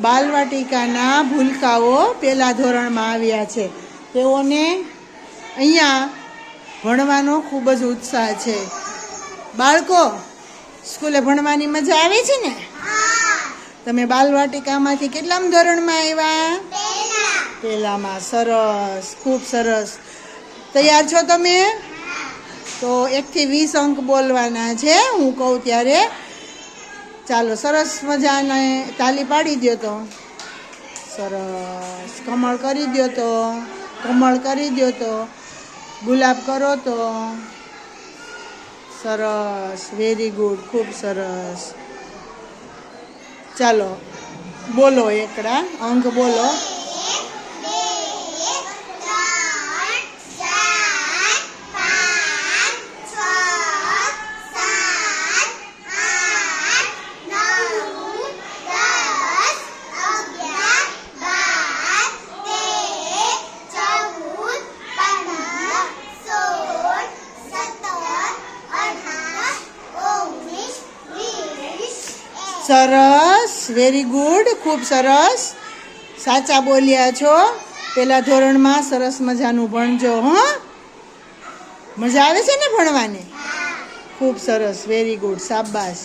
બાલવાટિકાના ભૂલકાઓ પહેલા ધોરણમાં આવ્યા છે. તેઓને અહીંયા ભણવાનો ખૂબ જ ઉત્સાહ છે. બાળકો સ્કૂલે ભણવાની મજા આવે છે ને? તમે બાલવાટિકામાંથી કેટલામ ધોરણમાં આવ્યા? પહેલામાં સરસ ખૂબ સરસ. તૈયાર છો તમે? તો એકથી વીસ અંક બોલવાના છે. હું કહું ત્યારે ચાલો, સરસ મજાને તાલી પાડી દો તો. સરસ, કમળ કરી દો તો, કમળ કરી દો તો, ગુલાબ કરો તો. સરસ વેરી ગુડ ખૂબ સરસ. ચાલો, બોલો એકડા, અંક બોલો. સરસ વેરી ગુડ ખૂબ સરસ. સાચા બોલ્યા છો. પેલા ધોરણમાં સરસ મજાનું ભણજો હં? મજા આવે છે ને ભણવાની? ખૂબ સરસ વેરી ગુડ શાબાશ.